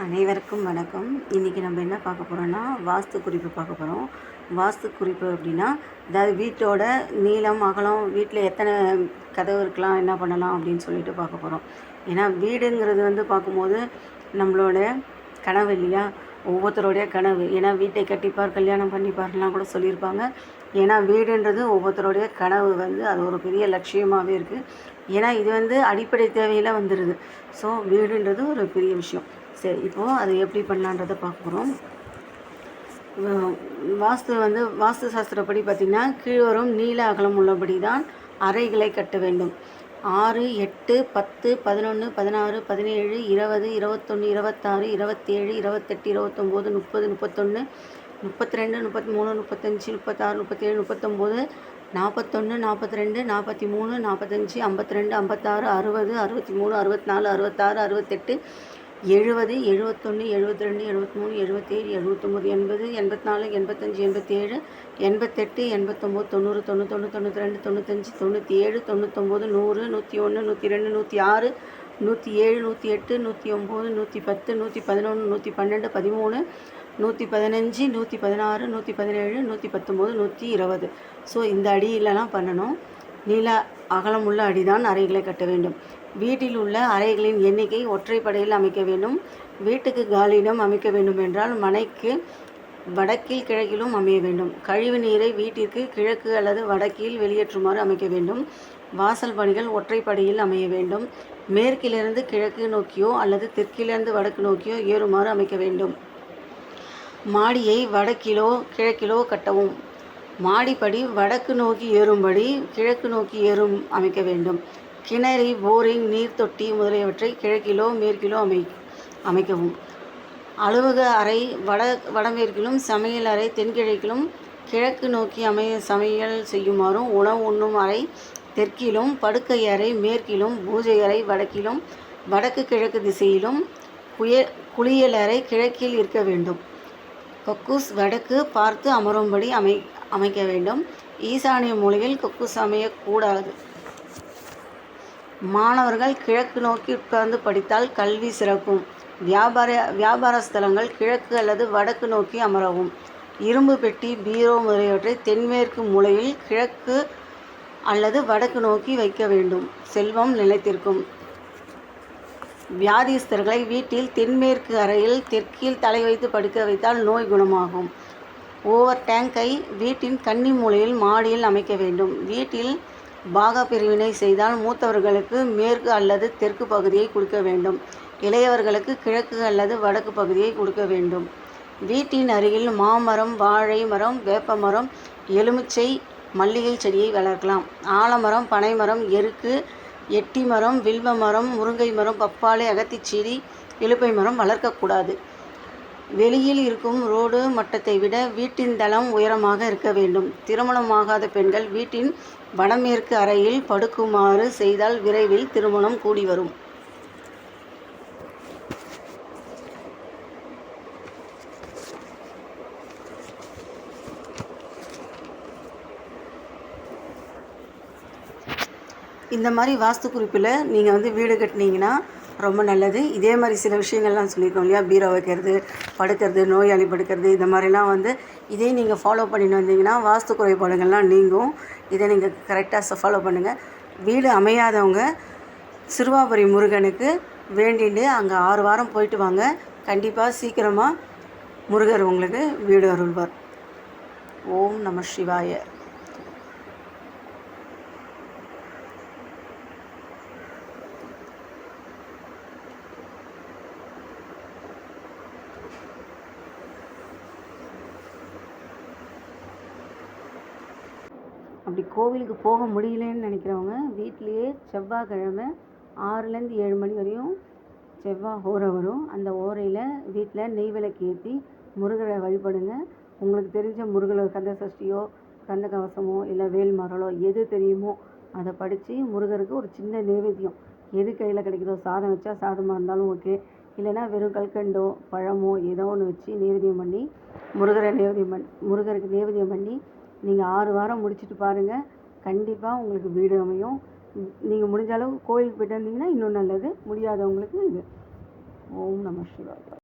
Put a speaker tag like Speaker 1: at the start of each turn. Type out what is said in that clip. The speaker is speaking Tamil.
Speaker 1: அனைவருக்கும் வணக்கம். இன்றைக்கி நம்ம என்ன பார்க்க போகிறோன்னா வாஸ்து குறிப்பு பார்க்க போகிறோம் வாஸ்து குறிப்பு அப்படின்னா அதாவது வீட்டோட நீளம் அகலம் வீட்டில் எத்தனை கதவு இருக்கலாம் என்ன பண்ணலாம் அப்படின்னு சொல்லிட்டு பார்க்க போகிறோம் ஏன்னா வீடுங்கிறது வந்து பார்க்கும்போது நம்மளோட கனவு இல்லையா? ஒவ்வொருத்தருடைய கனவு. ஏன்னா வீட்டை கட்டிப்பார் கல்யாணம் பண்ணிப்பார்லாம் கூட சொல்லியிருப்பாங்க. ஏன்னா வீடுன்றது ஒவ்வொருத்தருடைய கனவு வந்து அது ஒரு பெரிய லட்சியமாகவே இருக்குது ஏன்னா இது வந்து அடிப்படை தேவையில் வந்துடுது ஸோ வீடுன்றது ஒரு பெரிய விஷயம். சரி இப்போது அது எப்படி பண்ணலான்றதை பார்க்க போகிறோம் வாஸ்து வந்து வாஸ்து சாஸ்திரப்படி பார்த்திங்கன்னா கீழ்வரும் நீல அகலம் உள்ளபடி தான் அறைகளை கட்ட வேண்டும். ஆறு எட்டு பத்து பதினொன்று பதினாறு பதினேழு இருபது இருபத்தொன்று இருபத்தாறு இருபத்தேழு இருபத்தெட்டு இருபத்தொம்போது முப்பது முப்பத்தொன்று முப்பத்தி ரெண்டு முப்பத்தி மூணு முப்பத்தஞ்சு முப்பத்தாறு முப்பத்தேழு முப்பத்தொம்போது நாற்பத்தொன்று நாற்பத்தி ரெண்டு நாற்பத்தி மூணு நாற்பத்தஞ்சு ஐம்பத்தி ரெண்டு ஐம்பத்தாறு அறுபது அறுபத்தி மூணு அறுபத்தி நாலு அறுபத்தாறு அறுபத்தெட்டு எழுபது எழுபத்தொன்று எழுபத்ரெண்டு எழுபத்மூணு எழுபத்தி மூணு எழுபத்தேழு எழுபத்தொம்போது எண்பது எண்பத்தி நாலு எண்பத்தஞ்சு எண்பத்தேழு எண்பத்தெட்டு எண்பத்தொம்போது தொண்ணூறு தொண்ணூத்தொன்று தொண்ணூற்றி ரெண்டு தொண்ணூத்தஞ்சு தொண்ணூற்றி ஏழு தொண்ணூத்தொம்போது நூறு நூற்றி ஒன்று நூற்றி ரெண்டு நூற்றி ஆறு நூற்றி ஏழு நூற்றி எட்டு நூற்றி ஒம்பது நூற்றி பத்து நூற்றி பதினொன்று நூற்றி பன்னெண்டு பதிமூணு நூற்றி பதினஞ்சு நூற்றி பதினாறு நூற்றி பதினேழு நூற்றி பத்தொம்போது நூற்றி இருபது ஸோ இந்த அடியிலலாம் பண்ணணும். நீள அகலமுள்ள அடிதான் அறைகளை கட்ட வேண்டும். வீட்டில் உள்ள அறைகளின் எண்ணிக்கை ஒற்றைப்படையில் அமைக்க வேண்டும். வீட்டுக்கு காலியிடம் அமைக்க வேண்டும் என்றால் மனைக்கு வடக்கில் கிழக்கிலும் அமைய வேண்டும். கழிவு நீரை வீட்டிற்கு கிழக்கு அல்லது வடக்கில் வெளியேற்றுமாறு அமைக்க வேண்டும். வாசல் பணிகள் ஒற்றைப்படையில் அமைய வேண்டும். மேற்கிலிருந்து கிழக்கு நோக்கியோ அல்லது தெற்கிலிருந்து வடக்கு நோக்கியோ ஏறுமாறு அமைக்க வேண்டும். மாடியை வடக்கிலோ கிழக்கிலோ கட்டவும். மாடிப்படி வடக்கு நோக்கி ஏறும்படி கிழக்கு நோக்கி ஏறும் அமைக்க வேண்டும். கிணறு போரிங் நீர்த்தொட்டி முதலியவற்றை கிழக்கிலோ மேற்கிலோ அமை அமைக்கவும். அலுவலக அறை வட வடமேற்கிலும் சமையல் அறை தென்கிழக்கிலும் கிழக்கு நோக்கி அமைய சமையல் செய்யுமாறும் உணவு உண்ணும் அறை தெற்கிலும் படுக்கை அறை மேற்கிலும் பூஜை அறை வடக்கிலும் வடக்கு கிழக்கு திசையிலும் குய குளியலறை கிழக்கில் இருக்க வேண்டும். கொக்கூஸ் வடக்கு பார்த்து அமரும்படி அமை அமைக்க வேண்டும். ஈசானிய மூலையில் கொக்கூஸ் அமையக்கூடாது. மாணவர்கள் கிழக்கு நோக்கி உட்கார்ந்து படித்தால் கல்வி சிறக்கும். வியாபார வியாபார ஸ்தலங்கள் கிழக்கு அல்லது வடக்கு நோக்கி அமரவும். இரும்பு பெட்டி பீரோ முதலியவற்றை தென்மேற்கு மூலையில் கிழக்கு அல்லது வடக்கு நோக்கி வைக்க வேண்டும். செல்வம் நிலைத்திருக்கும். வியாதிஸ்தர்களை வீட்டில் தென்மேற்கு அறையில் தெற்கில் தலை வைத்து படுக்க வைத்தால் நோய் குணமாகும். ஓவர் டேங்கை வீட்டின் கன்னி மூலையில் மாடியில் அமைக்க வேண்டும். வீட்டில் பாக பிரிவினை செய்தால் மூத்தவர்களுக்கு மேற்கு அல்லது தெற்கு பகுதியை கொடுக்க வேண்டும். இளையவர்களுக்கு கிழக்கு அல்லது வடக்கு பகுதியை கொடுக்க வேண்டும். வீட்டின் அருகில் மாமரம் வாழை மரம் வேப்ப மரம் எலுமிச்சை மல்லிகை செடியை வளர்க்கலாம். ஆலமரம் பனைமரம் எருக்கு எட்டி மரம் வில்வ மரம் முருங்கை மரம் பப்பாளி அகத்திச்செடி இலுப்பை மரம் வளர்க்கக்கூடாது. வெளியில் இருக்கும் ரோடு மட்டத்தை விட வீட்டின் தளம் உயரமாக இருக்க வேண்டும். திருமணமாகாத பெண்கள் வீட்டின் வடமேற்கு அறையில் படுக்குமாறு செய்தால் விரைவில் திருமணம் கூடி வரும். இந்த மாதிரி வாஸ்து குறிப்பில் நீங்கள் வந்து வீடு கட்டினீங்கன்னா ரொம்ப நல்லது. இதே மாதிரி சில விஷயங்கள்லாம் சொல்லியிருக்கோம் இல்லையா? பீரோ வைக்கிறது படுக்கிறது நோயாளி படுக்கிறது இந்த மாதிரிலாம் வந்து இதே நீங்கள் ஃபாலோ பண்ணிட்டு வந்தீங்கன்னா வாஸ்து குறைபாடுகள்லாம் நீங்கும். இதை நீங்கள் கரெக்டாக ஃபாலோ பண்ணுங்கள் வீடு அமையாதவங்க சிறுவாபுரி முருகனுக்கு வேண்டிட்டு அங்கே ஆறு வாரம் போயிட்டு வாங்க. கண்டிப்பாக சீக்கிரமாக முருகர் உங்களுக்கு வீடு அருள்வார். ஓம் நம சிவாய. அப்படி கோவிலுக்கு போக முடியலன்னு நினைக்கிறவங்க வீட்டிலையே செவ்வாய்க்கிழமை ஆறுலேருந்து ஏழு மணி வரையும் செவ்வாய் ஓரை வரும். அந்த ஓரையில் வீட்டில் நெய் விளக்கு ஏற்றி முருகரை வழிபடுங்க. உங்களுக்கு தெரிஞ்ச முருகர் கந்த சஷ்டியோ கந்த கவசமோ இல்லை வேல்மரலோ எது தெரியுமோ அதை படித்து முருகருக்கு ஒரு சின்ன நைவேத்தியம் எது கையில் கிடைக்குதோ சாதம் வச்சா சாதமாக இருந்தாலும் ஓகே. இல்லைன்னா வெறும் கல்கண்டோ பழமோ ஏதோ ஒன்று வச்சு நைவேத்தியம் பண்ணி முருகரை நைவேத்தியம் பண் முருகருக்கு நைவேத்தியம் பண்ணி நீங்கள் ஆறு வாரம் முடிச்சுட்டு பாருங்கள் கண்டிப்பாக உங்களுக்கு வீடு அமையும். நீங்கள் முடிஞ்ச அளவு கோயிலுக்கு போய்ட்டு வந்தீங்கன்னா இன்னும் நல்லது. முடியாதவங்களுக்கு இது. ஓம் நம சிவாய.